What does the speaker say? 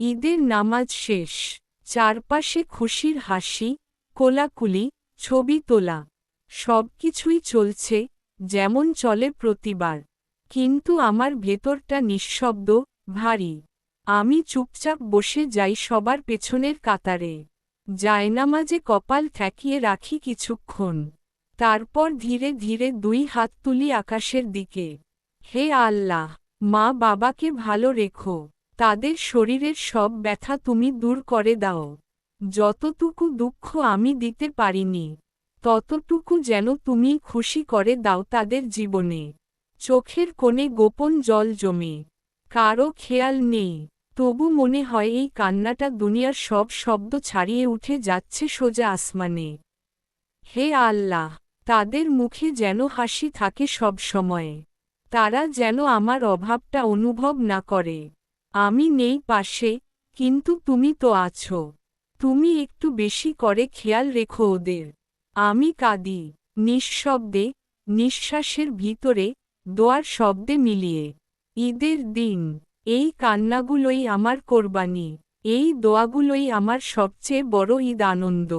ঈদের নামাজ শেষ, চারপাশে খুশির হাসি, কোলাকুলি, ছবি তোলা। সবকিছুই চলছে যেমন চলে প্রতিবার। কিন্তু আমার ভেতরটা নিঃশব্দ, ভারী। আমি চুপচাপ বসে যাই সবার পেছনের কাতারে। জায়নামাজে কপাল ঠেকিয়ে রাখি কিছুক্ষণ। তারপর ধীরে ধীরে দুই হাত তুলি আকাশের দিকে। হে আল্লাহ মা বাবাকে ভালো রেখো। তাদের শরীরের সব ব্যথা তুমি দূর করে দাও। যতটুকু দুঃখ আমি দিতে পারিনি, ততটুকু যেন তুমি খুশি করে দাও তাদের জীবনে। চোখের কোণে গোপন জল জমে, কারও খেয়াল নেই। তবু মনে হয় এই কান্নাটা দুনিয়ার সব শব্দ ছাড়িয়ে উঠে যাচ্ছে সোজা আসমানে। হে আল্লাহ, তাদের মুখে যেন হাসি থাকে সব সময়ে। তারা যেন আমার অভাবটা অনুভব না করে। আমি নেই পাশে, কিন্তু তুমি তো আছো। তুমি একটু বেশি করে খেয়াল রেখো ওদের। আমি কাঁদি, নিঃশব্দে, নিঃশ্বাসের ভিতরে, দোয়ার শব্দে মিলিয়ে। ঈদের দিন, এই কান্নাগুলোই আমার কোরবানি, এই দোয়াগুলোই আমার সবচেয়ে বড় ঈদ আনন্দ।